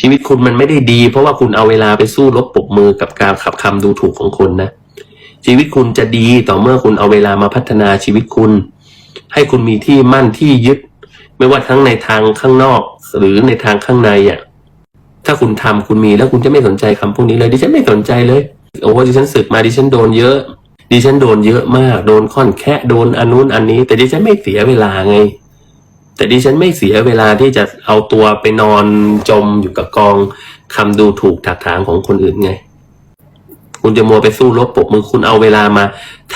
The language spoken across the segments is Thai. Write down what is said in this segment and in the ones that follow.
ชีวิตคุณมันไม่ได้ดี เพราะว่าคุณเอาเวลาไปสู้รบปบมือกับการขับคำดูถูกของคนนะ ชีวิตคุณจะดีต่อเมื่อคุณเอาเวลามาพัฒนาชีวิตคุณ ให้คุณมีที่มั่นที่ยึด ไม่ว่าทั้งในทางข้างนอก หรือในทางข้างในอะถ้าคุณทำคุณมีแล้วคุณจะไม่สนใจคำพวกนี้เลยดิฉันไม่สนใจเลยโอ้ดิฉันศึกมาดิฉันโดนเยอะดิฉันโดนเยอะมาก โดนค่อนแค่โดนอันนู้นอันนี้ แต่ดิฉันไม่เสียเวลาไง แต่ดิฉันไม่เสียเวลาที่จะเอาตัวไปนอนจมอยู่กับกองคำดูถูกถักถางของคนอื่นไง คุณจะมัวไปสู้รบปรบมือคุณเอาเวลามา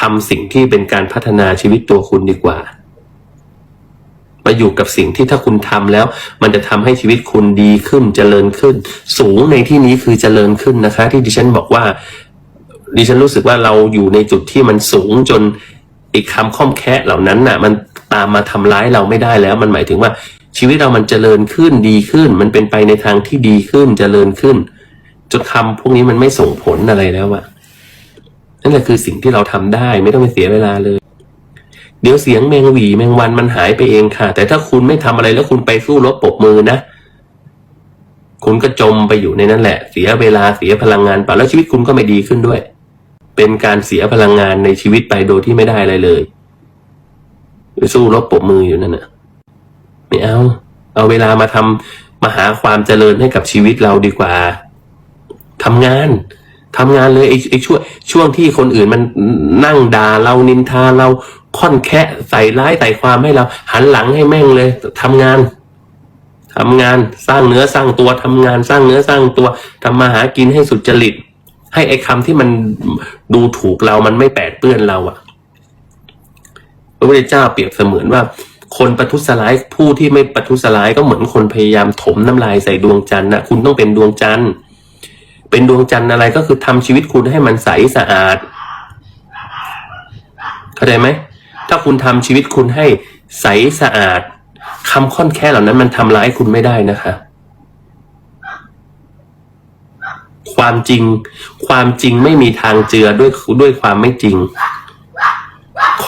ทำสิ่งที่เป็นการพัฒนาชีวิตตัวคุณดีกว่ามาอยู่กับสิ่งที่ถ้าคุณทำแล้ว มันจะทำให้ชีวิตคุณดีขึ้นเจริญขึ้น สูงในที่นี้คือเจริญขึ้นนะคะ ที่ดิฉันบอกว่า ดิฉันรู้สึกว่าเราอยู่ในจุดที่มันสูงจนอีกคำค่อมแคะเหล่านั้นน่ะ มัน ตามมาทำร้ายเราไม่ได้แล้ว มันหมายถึงว่าชีวิตเรามันเจริญขึ้นดีขึ้น มันเป็นไปในทางที่ดีขึ้นเจริญขึ้นจนคำพวกนี้มันไม่ส่งผลอะไรแล้วอะนั่นแหละคือสิ่งที่เราทำได้ไม่ต้องไปเสียเวลาเลย เดี๋ยวเสียงแมงหวีแมงวันมันหายไปเองค่ะ แต่ถ้าคุณไม่ทำอะไรแล้วคุณไปสู้รบปบมือนะคุณก็จมไปอยู่ในนั้นแหละ เสียเวลาเสียพลังงานไปแล้วชีวิตคุณก็ไม่ดีขึ้นด้วย เป็นการเสียพลังงานในชีวิตไปโดยที่ไม่ได้อะไรเลย ไปสู้รบปรบมืออยู่นั่นน่ะไม่เอา เอาเวลามาทำมาหาความเจริญให้กับชีวิตเราดีกว่าทำงานทำงานเลยไอ้ไอ้ช่วงช่วงที่คนอื่นมันนั่งด่าเรานินทาเราค่อนแคะใส่ร้ายใส่ความให้เรา หันหลังให้แม่งเลยทำงานทำงานสร้างเนื้อสร้างตัวทำงานสร้างเนื้อสร้างตัวทำมาหากินให้สุดจริต ให้ไอ้คำที่มันดูถูกเรามันไม่แปดเปื้อนเราอะ พระพุทธเจ้าเปรียบเสมือนว่า คนประทุษร้ายผู้ที่ไม่ประทุษร้ายก็เหมือนคนพยายามถมน้ำลายใส่ดวงจันทร์นะคุณต้องเป็นดวงจันทร์เป็นดวงจันทร์อะไรก็คือทำชีวิตคุณให้มันใสสะอาดเข้าใจไหมถ้าคุณทำชีวิตคุณให้ใสสะอาดคำค่อนแค่เหล่านั้นมันทำร้ายคุณไม่ได้นะคะ ความจริง ความจริงไม่มีทางเจือด้วยด้วยความไม่จริง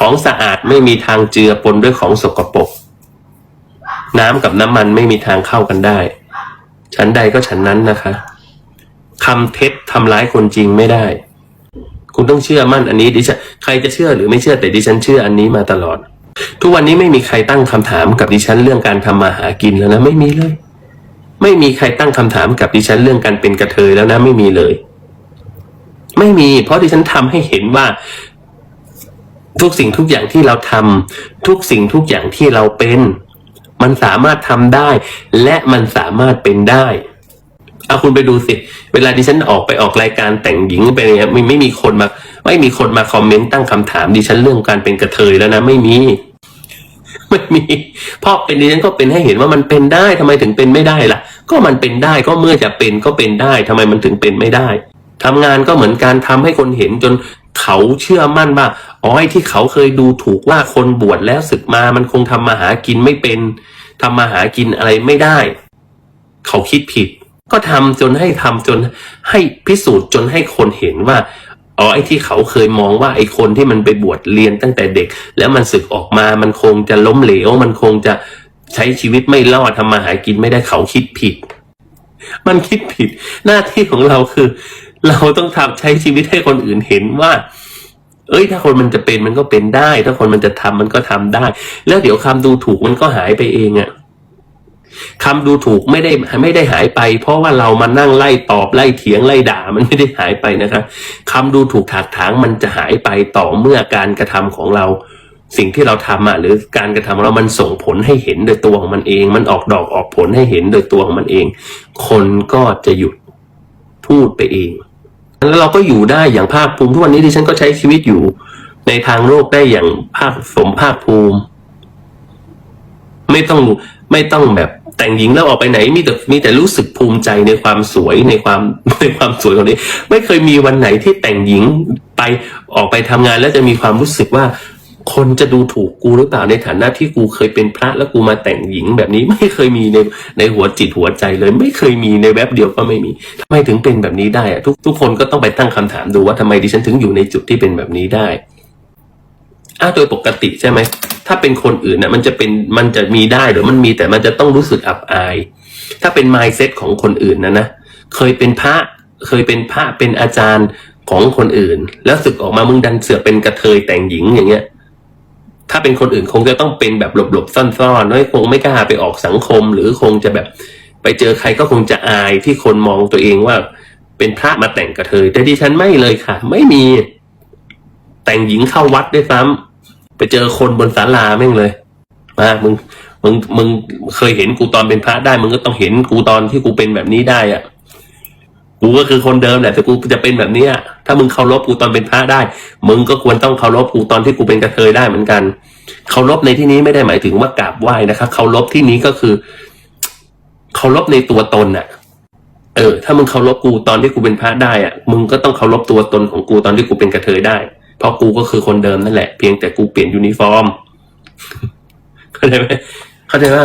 ของสะอาดไม่มีทางเจือปนด้วยของสกปรกน้ำกับน้ำมันไม่มีทางเข้ากันได้ ฉันใดก็ฉันนั้นนะคะคำเท็จทำร้ายคนจริงไม่ได้ คุณต้องเชื่อมั่นอันนี้ดิฉันใครจะเชื่อหรือไม่เชื่อแต่ดิฉันเชื่ออันนี้มาตลอด ทุกวันนี้ไม่มีใครตั้งคำถามกับดิฉันเรื่องการทำมาหากินแล้วนะไม่มีเลย ไม่มีใครตั้งคำถามกับดิฉันเรื่องการเป็นกระเทยแล้วนะไม่มีเลย ไม่มี เพราะดิฉันทำให้เห็นว่า ทุกสิ่งทุกอย่างที่เราทำทุกสิ่งทุกอย่างที่เราเป็น มันสามารถทำได้ และมันสามารถเป็นได้เอาคุณไปดูสิ เวลาดิฉันออกไปออกรายการแต่งหญิงไปเนี่ยไม่ไม่มีคนมา ไม่มีคนมาคอมเมนต์ตั้งคำถามดิฉันเรื่องการเป็นกระเทยแล้วนะไม่มี ไม่มีเพราะเป็นดิฉันก็เป็นให้เห็นว่ามันเป็นได้ทำไมถึงเป็นไม่ได้ล่ะ ก็มันเป็นได้ก็เมื่อจะเป็นก็เป็นได้ทำไมมันถึงเป็นไม่ได้ทำงานก็เหมือนการทำให้คนเห็นจน เขาเชื่อมั่นว่าอ๋อไอ้ที่เขาเคยดูถูกว่าคนบวชแล้วศึกมามันคงทำมาหากินไม่เป็นทำมาหากินอะไรไม่ได้ เขาคิดผิด ก็ทำจนให้ทำจนให้พิสูจน์จนให้คนเห็นว่าอ๋อไอ้ที่เขาเคยมองว่าไอ้คนที่มันไปบวชเรียนตั้งแต่เด็ก แล้วมันศึกออกมามันคงจะล้มเหลว มันคงจะใช้ชีวิตไม่รอดทำมาหากินไม่ได้เขาคิดผิด มันคิดผิด หน้าที่ของเราคือ เราต้องทำใช้ชีวิตให้คนอื่นเห็นว่า เอ้ย ถ้าคนมันจะเป็นมันก็เป็นได้ ถ้าคนมันจะทำมันก็ทำได้ แล้วเดี๋ยวคำดูถูกมันก็หายไปเองอะคำดูถูกไม่ได้ไม่ได้หายไป เพราะว่าเรามานั่งไล่ตอบไล่เถียงไล่ด่ามันไม่ได้หายไปนะคะคำดูถูกถากถางมันจะหายไปต่อเมื่อการกระทำของเรา สิ่งที่เราทำอะหรือการกระทำของเรามันส่งผลให้เห็นโดยตัวของมันเอง มันออกดอกออกผลให้เห็นโดยตัวของมันเอง คนก็จะหยุดพูดไปเอง แล้วเราก็อยู่ได้อย่างภาคภูมิทุกวันนี้ดิฉันก็ใช้ชีวิตอยู่ในทางโลกได้อย่างภาคสมภาคภูมิ ไม่ต้องไม่ต้องแบบแต่งหญิงแล้วออกไปไหนมีแต่มีแต่รู้สึกภูมิใจในความสวยในความในความสวยของนี้ ไม่เคยมีวันไหนที่แต่งหญิงไปออกไปทำงาน แล้วจะมีความรู้สึกว่า คนจะดูถูกกูหรือเปล่าในฐานะที่กูเคยเป็นพระแล้วกูมาแต่งหญิงแบบนี้ไม่เคยมีในในหัวจิตหัวใจเลย ไม่เคยมีในแวบเดียวก็ไม่มีทำไมถึงเป็นแบบนี้ได้อะทุกทุกคนก็ต้องไปตั้งคำถามดูว่าทำไมดิฉันถึงอยู่ในจุดที่เป็นแบบนี้ได้อ้าโดยปกติใช่ไหมถ้าเป็นคนอื่นน่ะมันจะเป็นมันจะมีได้หรือมันมีแต่มันจะต้องรู้สึกอับอาย ถ้าเป็น mindset ของคนอื่นนะนะเคยเป็นพระเคยเป็นพระเป็นอาจารย์ของคนอื่น แล้วศึกออกมามึงดันเสือเป็นกระเทยแต่งหญิงอย่างเงี้ย ถ้าเป็นคนอื่นคงจะต้องเป็นแบบหลบๆซ่อนๆไม่คงไม่กล้าไปออกสังคม หรือคงจะแบบไปเจอใครก็คงจะอายที่คนมองตัวเองว่า เป็นพระมาแต่งกระเทยแต่ดิฉันไม่เลยค่ะ ไม่มีแต่งหญิงเข้าวัดด้วยซ้ำไปเจอคนบนศาลาแม่งเลยมามึงมึงมึงเคยเห็นกูตอนเป็นพระได้ มึงก็ต้องเห็นกูตอนที่กูเป็นแบบนี้ได้อะ กูก็คือคนเดิมแหละแต่กูจะเป็นแบบเนี้ย ถ้ามึงเคารพกูตอนเป็นพระได้ มึงก็ควรต้องเคารพกูตอนที่กูเป็นกระเทยได้เหมือนกันเคารพในที่นี้ไม่ได้หมายถึงว่ากราบไหว้นะครับเคารพที่นี้ก็คือเคารพในตัวตนน่ะเออ ถ้ามึงเคารพกูตอนที่กูเป็นพระได้อะมึงก็ต้องเคารพตัวตนของกูตอนที่กูเป็นกระเทยได้ เพราะกูก็คือคนเดิมนั่นแหละเพียงแต่กูเปลี่ยนยูนิฟอร์มเข้าใจไหมเข้าใจไหม